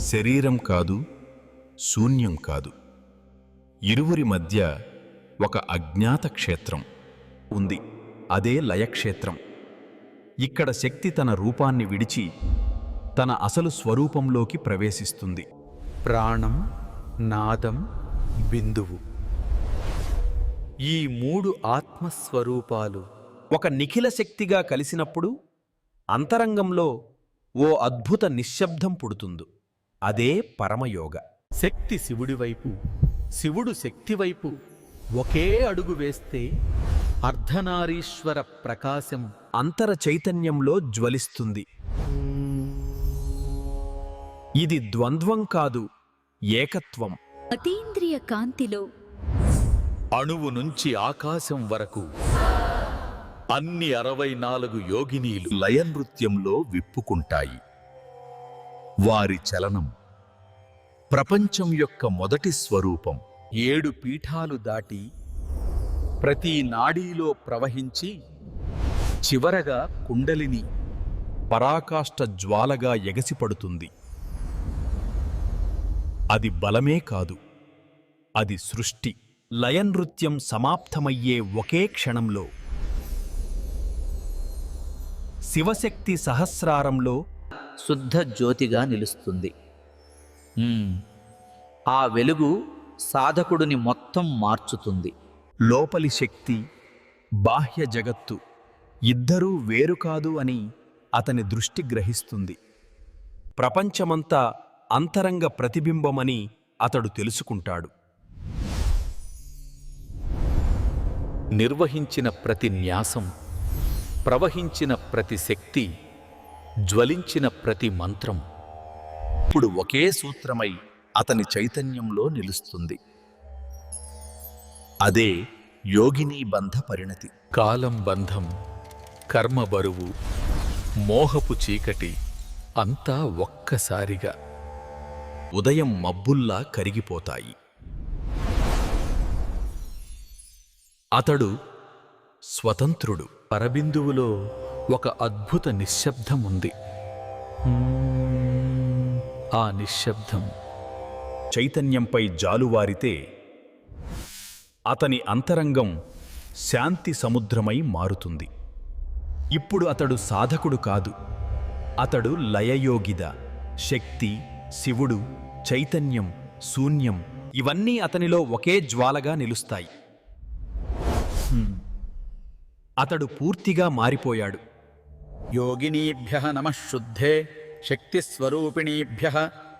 శరీరం కాదు శూన్యం కాదు. ఇరువురి మధ్య ఒక అజ్ఞాత క్షేత్రం ఉంది. అదే లయక్షేత్రం. ఇక్కడ శక్తి తన రూపాన్ని విడిచి తన అసలు స్వరూపంలోకి ప్రవేశిస్తుంది. ప్రాణం నాదం బిందువు. ఈ మూడు ఆత్మస్వరూపాలు ఒక నిఖిల శక్తిగా కలిసినప్పుడు అంతరంగంలో ఓ అద్భుత నిశ్శబ్దం పుడుతుంది. అదే పరమయోగ. శక్తి శివుడి వైపు శివుడు శక్తి వైపు ఒకే అడుగు వేస్తే అర్ధనారీశ్వర ప్రకాశం అంతర చైతన్యంలో జ్వలిస్తుంది. ఇది ద్వంద్వం కాదు ఏకత్వం. అతీంద్రియ కాంతిలో అణువు నుంచి ఆకాశం వరకు అన్ని అరవై నాలుగు యోగినీలు లయనృత్యంలో విప్పుకుంటాయి. వారి చలనం. ప్రపంచం యొక్క మొదటి స్వరూపం. ఏడు పీఠాలు దాటి ప్రతి నాడీలో ప్రవహించి చివరగా కుండలిని పరాకాష్ట జ్వాలగా ఎగసిపడుతుంది. అది బలమే కాదు. అది సృష్టి. లయనృత్యం సమాప్తమయ్యే ఒకే క్షణంలో. శివశక్తి సహస్రారంలో శుద్ధ జ్యోతిగా నిలుస్తుంది. ఆ వెలుగు సాధకుడిని మొత్తం మార్చుతుంది. లోపలి శక్తి బాహ్య జగత్తు ఇద్దరూ వేరు కాదు అని అతని దృష్టి గ్రహిస్తుంది. ప్రపంచమంతా అంతరంగ ప్రతిబింబమని అతడు తెలుసుకుంటాడు. నిర్వహించిన ప్రతి న్యాసం ప్రవహించిన ప్రతి శక్తి జ్వలించిన ప్రతి మంత్రం ఇప్పుడు ఒకే సూత్రమై అతని చైతన్యంలో నిలుస్తుంది. అదే యోగినీ బంధ పరిణతి. కాలం బంధం కర్మ బరువు మోహపు చీకటి అంతా ఒక్కసారిగా ఉదయం మబ్బుల్లా కరిగిపోతాయి. అతడు స్వతంత్రుడు. పరబిందువులో ఒక అద్భుత నిశ్శబ్దం ఉంది ఆ నిశ్శబ్దం చైతన్యంపై జాలువారితే అతని అంతరంగం శాంతి సముద్రమై మారుతుంది. ఇప్పుడు అతడు సాధకుడు కాదు. అతడు లయయోగిద శక్తి శివుడు చైతన్యం శూన్యం ఇవన్నీ అతనిలో ఒకే జ్వాలగా నిలుస్తాయి. అతడు పూర్తిగా మారిపోయాడు. योगिनीभ्य नमः शुद्धे शक्तिस्वरूपिणीभ्य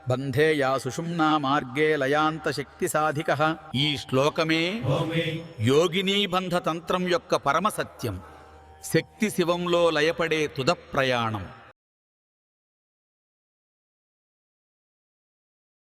బంధే యా సుషుమ్నా మార్గే లయాంత శక్తి సాధిక ఈ శ్లోకమే యోగినీ బంధ తంత్రం యొక్క పరమ సత్యం శక్తి శివంలో లయపడే తుద ప్రయాణం